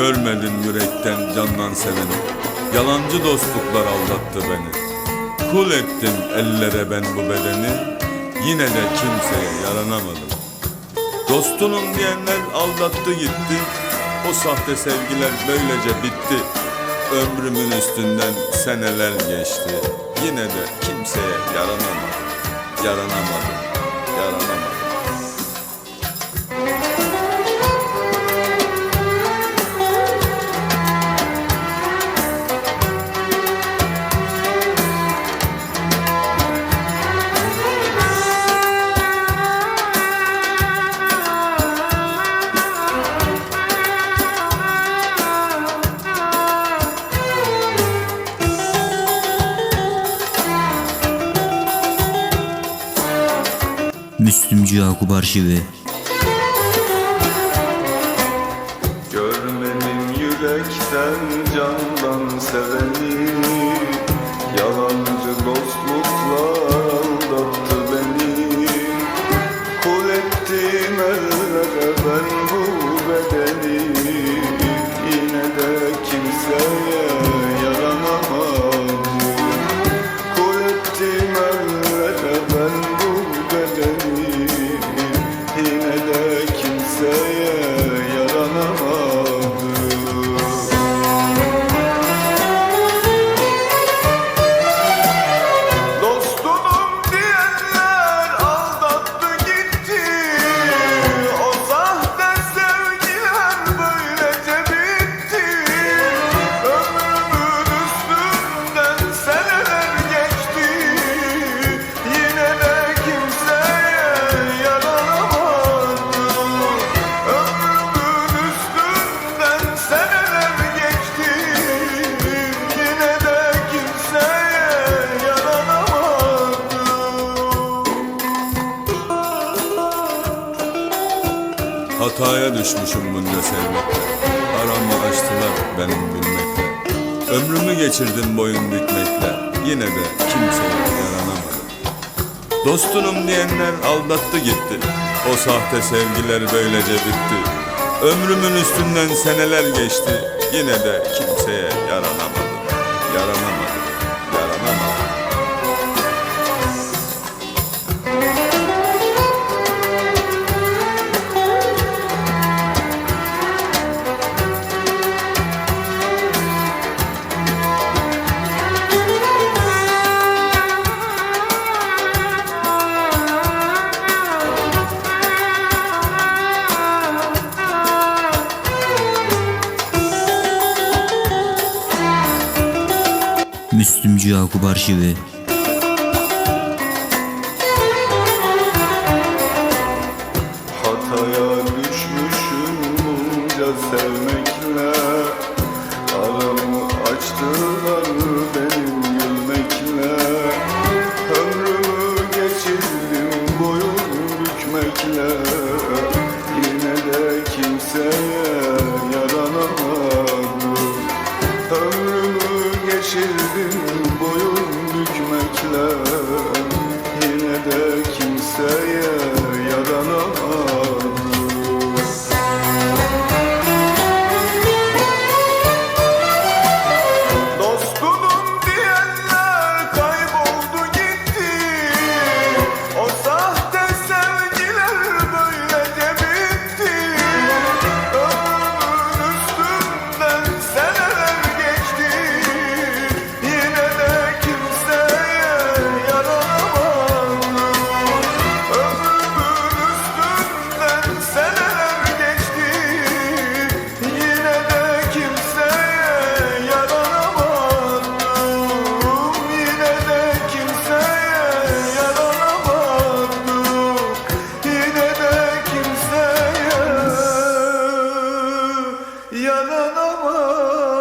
Görmedim yürekten candan seveni. Yalancı dostluklar aldattı beni. Kul ettim ellere ben bu bedeni. Yine de kimseye yaranamadım. Dostunum diyenler aldattı gitti. O sahte sevgiler böylece bitti. Ömrümün üstünden seneler geçti. Yine de kimseye yaranamadım. Yaranamadım. Yaranamadım Müslümcü Yakup Arşivi. Görmedim yürekten candan seveni Yalancı dostluklar kimseye Hataya düşmüşüm bunca sevmekle. Aramı açtılar benim bilmekle Ömrümü geçirdim boyun bükmekle. Yine de kimseye yaranamadım. Dostunum diyenler aldattı gitti. O sahte sevgiler böylece bitti. Ömrümün üstünden seneler geçti. Yine de kimseye Yaranamadım. Yaranamadım Üstümcü Yakup Arşivi. Hataya düşmüşüm ya sevmekle. Aramı açtılar benim gülmekle. Ömrümü geçirdim boyun bükmekle. Yine de kimseye yaranamadım. Ömrümü geçirdim yaranamaz